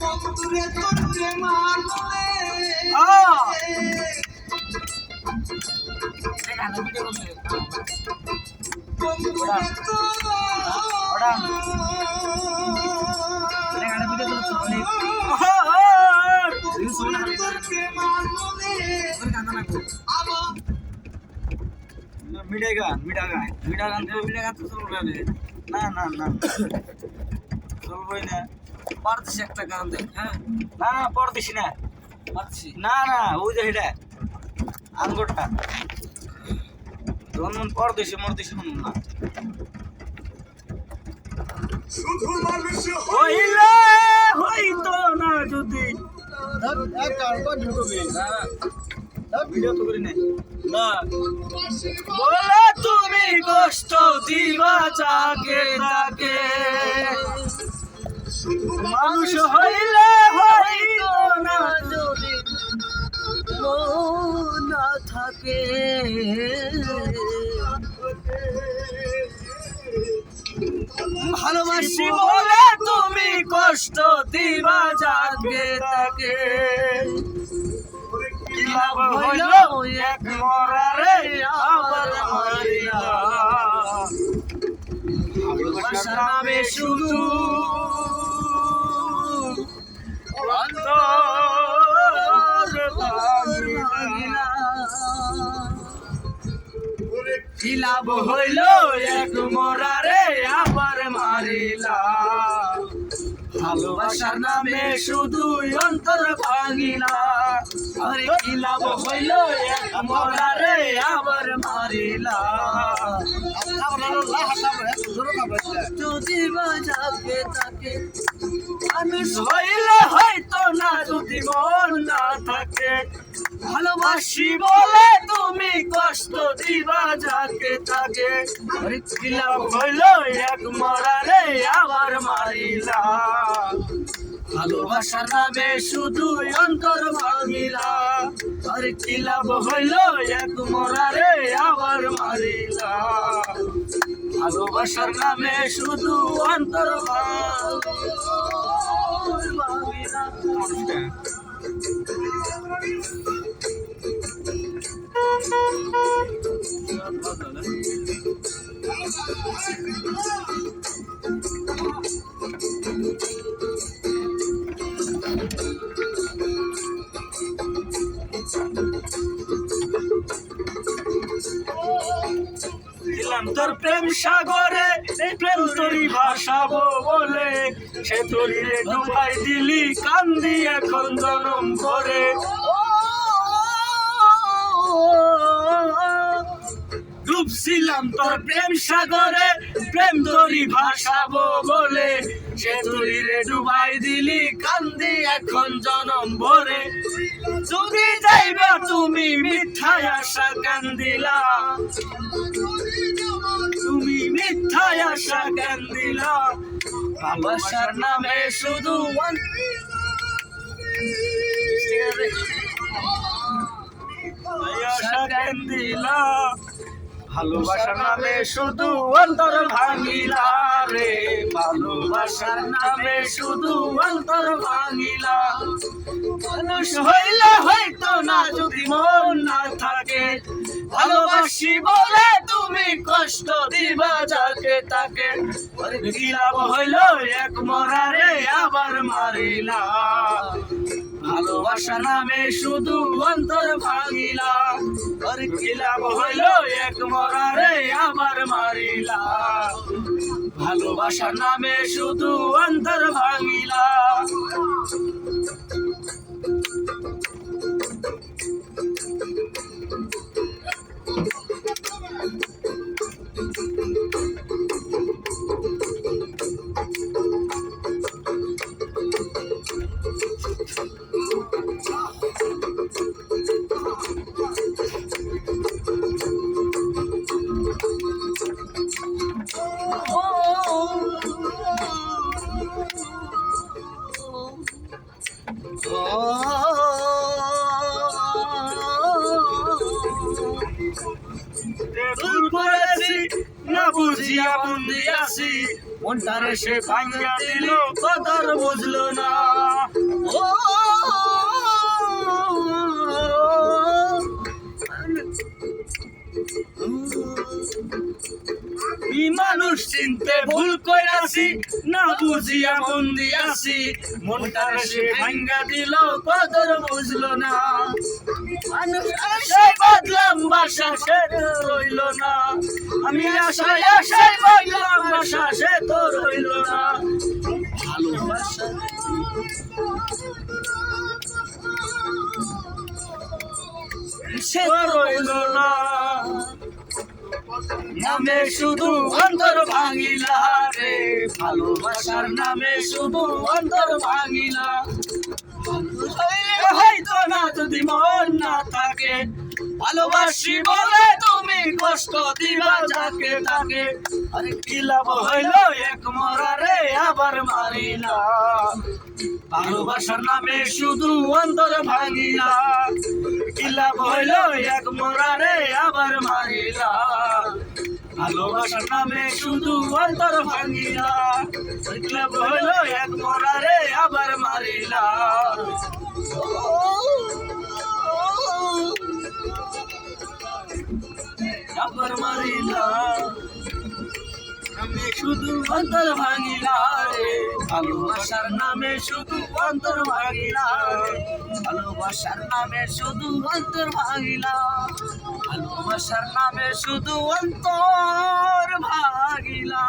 বন্ধুরে তোরে মানলে! বন্ধুরে তোরে মানলে আমার মিঠা গান মিঠা গান মিঠা গান তো মিঠা গান তো চলবে না না না। চলবই না। পারতেছি একটা গান দেখ হ্যাঁ? না না পড়তেছি না। পারছি না না ওই যে এটা আঙ্গুরটা। যখন মন মরতেছি শুনুন না। শুধু মানুষ হইলে হইতো না যদি। ভিডিও বলে তুমি কষ্ট দিবা যাকে তাকে। মানুষ হইলে হইতো না যদি না থাকে। ভালোবাসি বলে তুমি কষ্ট দিবা যাকে তাকে। লাভ হইল এক মরারে আবার ভালোবাসার নামে শুধু লাভ হইল এক মরারে আবার মারিলা ভালোবাসার নামে শুধু অন্তর ভাঙিলা। আরে কি লাভ হইল এক মরারে আবার মারিলা। যদি বাজাবে তাকে, মানুষ হইলে হয়তো না, যদি মন না থাকে। ভালোবাসি বলে তুমি কষ্ট দিবা যাকে তাকে। হইল এক মরারে আবার মারিলা। ভালোবাসার শুধু অন্তর ভাঙিলা আর কি লাভ হইল এক মরারে আবার মারিলা। ভালোবাসার নামে শুধু অন্তর ভাঙিলা তোর প্রেম সাগরে, এই প্রেম তোরই ভাসাবো বলে। সে তোরই রে ডুবাই দিলি, কান্দি এখন জনম করে। ডুবছিলাম তোর প্রেম সাগরে, প্রেম তোরই ভাসাবো বলে। সে তোরই রে ডুবাই দিলি, কান্দি এখন জনম ভরে। যদি যাইবা তুমি মিথ্যায় আশা কান্দিলা। তুমি মিথ্যায় আশা কান্দিলা। ভালোবাসার নামে শুধু ভালোবাসার নামে শুধু অন্তর ভাঙিলা রে ভালোবাসার নামে শুধু অন্তর ভাঙিলা। মানুষ হইলে হয়তো না যদি মন না থাকে। ভালোবাসি বলে তুমি কষ্ট দিবা যাকে তাকে। ওরে কি লাভ হইল এক মরারে আবার মারিলা। ভালোবাসা নামে শুধু অন্তর ভাঙিলা। কি লাভ হইল এক মরারে আবার মারিলা। ভালোবাসা নামে শুধু অন্তর ভাঙিলা। বুঝিয়া বন্দি আছি মনটারে সে ভাঙিয়া দিল কদর বুঝলো না। ও মানুষ চিনতে ভুল করে কইরাছি না বুঝিয়া বন্দি আছি মনটার সে ভাঙ্গা দিল, কদর বুঝলো না। আশায় বাদলাম, বাসা সে তো রইল না। আমি আশায় আশায় বাদলাম, বাসা সে তো রইল না। ভালোবাসা। সে রইল না। নামে শুধু অন্তর ভালোবাসার নামে শুধু অন্তর ভাঙিলা। হয়তো না যদি মন না থাকে, ভালোবাসি বলে তুমি কষ্ট দিবা যাকে তাকে। আরে কি লাভ হইল এক মরারে আবার মারিলা? ভালোবাসার নামে শুধু অন্তর ভাঙিলা। কি লাভ হইল এক মরারে আবার মারিলা? ভালোবাসার নামে শুধু অন্তর ভাঙিলা। লাভ হইল এক মরারে আবার মারিলা। আবার মারিলা। শুধু অন্তর ভাঙিলা রে। ভালোবাসার নামে শুধু অন্তর ভাঙিলা। ভালোবাসার নামে শুধু অন্তর ভাঙিলা। ভালোবাসার নামে শুধু অন্তর ভাগিলা